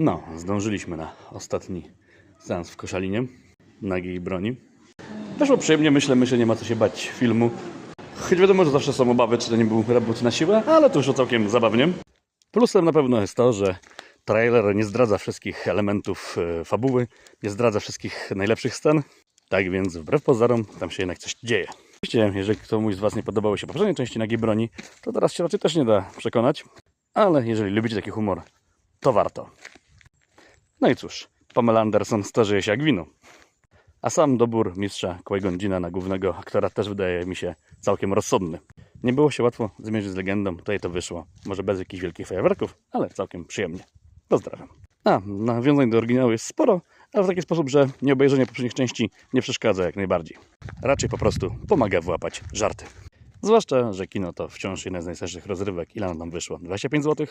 No, zdążyliśmy na ostatni seans w Koszalinie, nagiej broni. Wyszło przyjemnie, myślę, myślę, nie ma co się bać filmu. Choć wiadomo, że zawsze są obawy, czy to nie był reboot na siłę, ale to już całkiem zabawnie. Plusem na pewno jest to, że trailer nie zdradza wszystkich elementów e, fabuły, nie zdradza wszystkich najlepszych scen. Tak więc wbrew pozorom tam się jednak coś dzieje. Oczywiście, jeżeli komuś z Was nie podobały się poprzednie części nagiej broni, to teraz się raczej też nie da przekonać. Ale jeżeli lubicie taki humor, to warto. No i cóż, Pamela Anderson starzeje się jak wino. A sam dobór mistrza Qui-Gon na głównego aktora też wydaje mi się całkiem rozsądny. Nie było się łatwo zmierzyć z legendą, tutaj to wyszło. Może bez jakichś wielkich fajerwerków, ale całkiem przyjemnie. Pozdrawiam. A, nawiązań do oryginału jest sporo, ale w taki sposób, że nieobejrzenie poprzednich części nie przeszkadza jak najbardziej. Raczej po prostu pomaga wyłapać żarty. Zwłaszcza, że kino to wciąż jedna z najstarszych rozrywek. Ile nam wyszło? 25 zł?